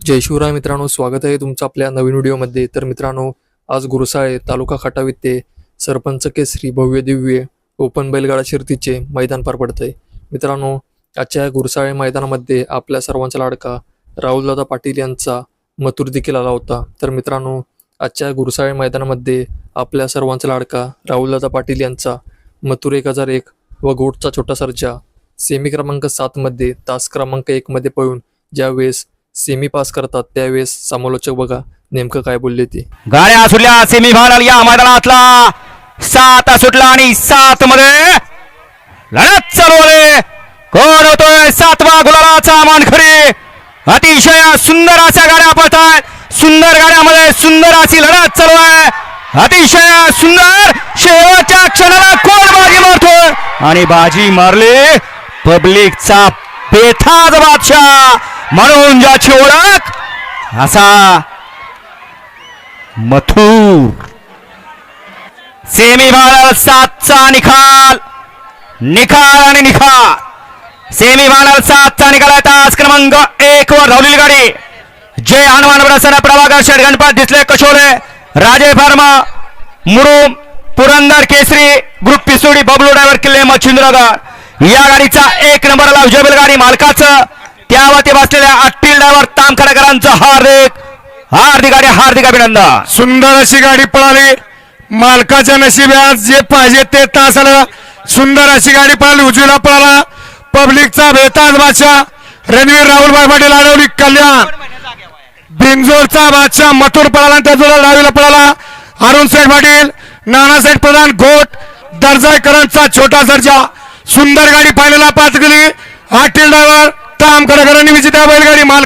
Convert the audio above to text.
जय शिवराय मित्रांनो स्वागत आहे तुमचं आपल्या नवीन व्हिडिओमध्ये. तर मित्रांनो आज गुरुसाळे तालुका खटाव येथे सरपंच केसरी भव्य दिव्य ओपन बैलगाडा शिर्तीचे मैदान पार पडत आहे मित्रांनो आजच्या गुरुसाळे मैदानामध्ये आपल्या सर्वांचा लाडका राहुलदादा पाटील यांचा मथुर देखील आला होता. तर मित्रांनो आजच्या गुरुसाळे मैदानामध्ये आपल्या सर्वांचा लाडका राहुलदादा पाटील यांचा मथुर एक हजार एक व घोटचा छोटा सर्जा सेमी क्रमांक सातमध्ये तास क्रमांक एकमध्ये पळून ज्यावेळेस सेमी पास करतात. त्यावेळेस समालोचक बघा नेमकं काय बोलले ते. गाड्या सुटल्या सेमी फायनल या मैदानातला. सात सुटला आणि सात मध्ये लढत चालू आहे कोण होतोय सातवा गुलाबाचा मानखरी? अतिशय सुंदर अशा गाड्या पळतात सुंदर गाड्यामध्ये सुंदर अशी लढत चालू आहे. अतिशय सुंदर. शेवटच्या क्षणाला कोण बाजी मारतोय? आणि बाजी मारली. पब्लिकचा बेथाज बादशाह. म्हणून ज्याची ओळख असा मथुर. सेमी फायनल सातचा निकाल निकाल आणि निकाल सेमी फायनल सातचा निकाल आहे. तास क्रमांक एक वर धावलेली गाडी. जय हनुमान प्रसन्न प्रभाकर शेठ गणपत दिसले कशोरे Raje pharma Murum Purandar Kesari group Pisodi Bablu driver किल्ले मच्छिंद्रगड या गाडीचा एक नंबरला विजय गाडी मालकाचं. त्यावरती बसलेल्या अट्टील ड्रायव्हर तामखडकरांचं हार्दिक हार्दिक आणि हार्दिक अभिनंदन. सुंदर अशी गाडी पळाली. मालकाच्या नशिबी आज जे पाहिजे ते तास सुंदर अशी गाडी पळाली उजवीला पळाला. पब्लिकचा बेताज बादशाह रणवीर राहुल पाटील अडवली कल्याण. बिंजोरचा बादशाह मथुर पळाला आणि त्याजोडा डावीला पळाला. अरुण साहेब पाटील नानासाहेब प्रधान घोट दर्जाकरांचा छोटा सर्जा सुंदर गाडी पाहिलेला पाच गेली జోగాబాయి గారి మాల